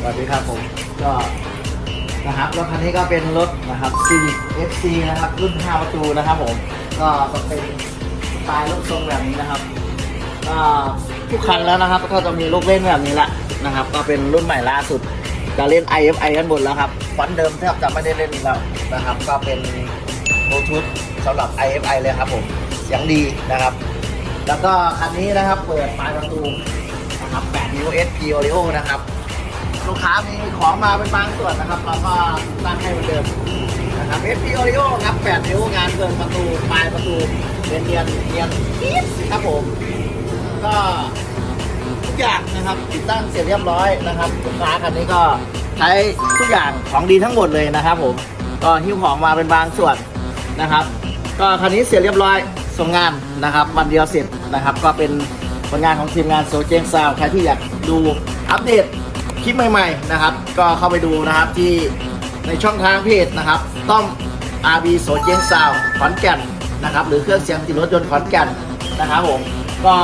สวัสดีครับผมก็นะครับรถคันนี้ก็เป็นรถนะครับ Civic FC นะครับรุ่น 5 ประตูนะครับผมก็จะเป็นสไตล์รถทรงแบบนี้นะครับก็ทุกคันแล้วนะครับก็จะมีลูกเล่นแบบนี้แหละนะครับ ก็เป็นรุ่นใหม่ล่าสุดจะเล่น IFI กันหมดแล้วครับฟอนต์เดิมแทบจะไม่ได้เล่นแล้วนะครับ ก็เป็นบลูทูธสำหรับ IFI เลยครับผมเสียงดีนะครับ แล้วก็คันนี้นะครับเปิดปลายประตูนะครับ8นิ้ว SP Oreo นะครับ ลูกค้ามีของมาเป็นบางส่วนนะครับเราก็ตั้งให้เหมือนเดิมนะครับ SP Oreo ครับ8นิ้วงานเกินประตูปลายประตูเนียนเนียนเนียนจี๊ดครับผม ก็ทุกอย่างนะครับติดตั้งเสร็จเรียบร้อยนะครับลูกค้าคันนี้ก็ใช้ทุกอย่างของดีทั้งหมดเลยนะครับ ผมก็หิ้วของมาเป็นบางส่วนนะครับ ก็คันนี้เสร็จเรียบร้อยส่งงานนะครับวันเดียวเสร็จนะครับ ก็เป็นผลงานของทีมงานโซเจงซาวใครที่อยากดูอัปเดต คลิปใหม่ๆนะครับ ก็เข้าไปดูนะครับที่ในช่องทางเพจนะครับต้อม RB โซเจงซาวขอนแก่นนะครับ หรือเครื่องเสียงติดรถยนต์ขอนแก่นนะครับผมก็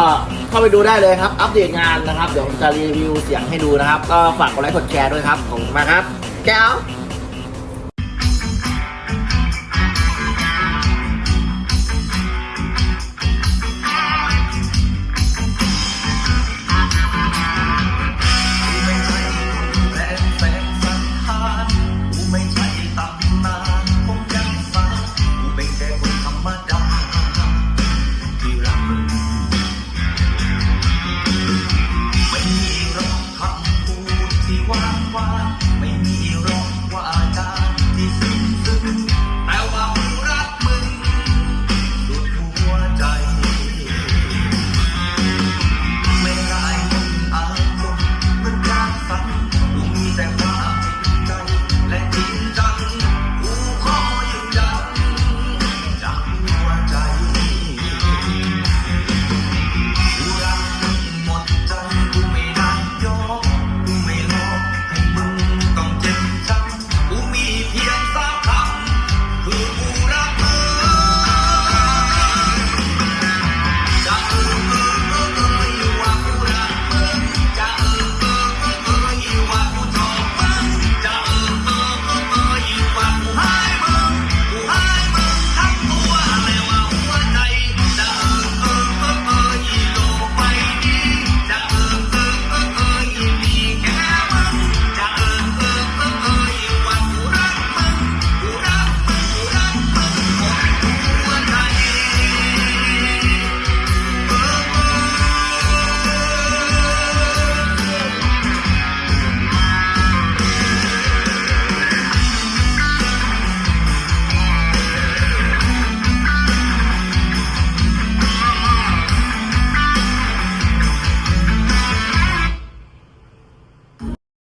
เข้าไปดูได้เลยครับ อัปเดตงานนะครับ เดี๋ยวผมจะรีวิวเสียงให้ดูนะครับ ก็ฝากกดไลค์กดแชร์ด้วยครับ ขอบคุณมากครับ แก้ว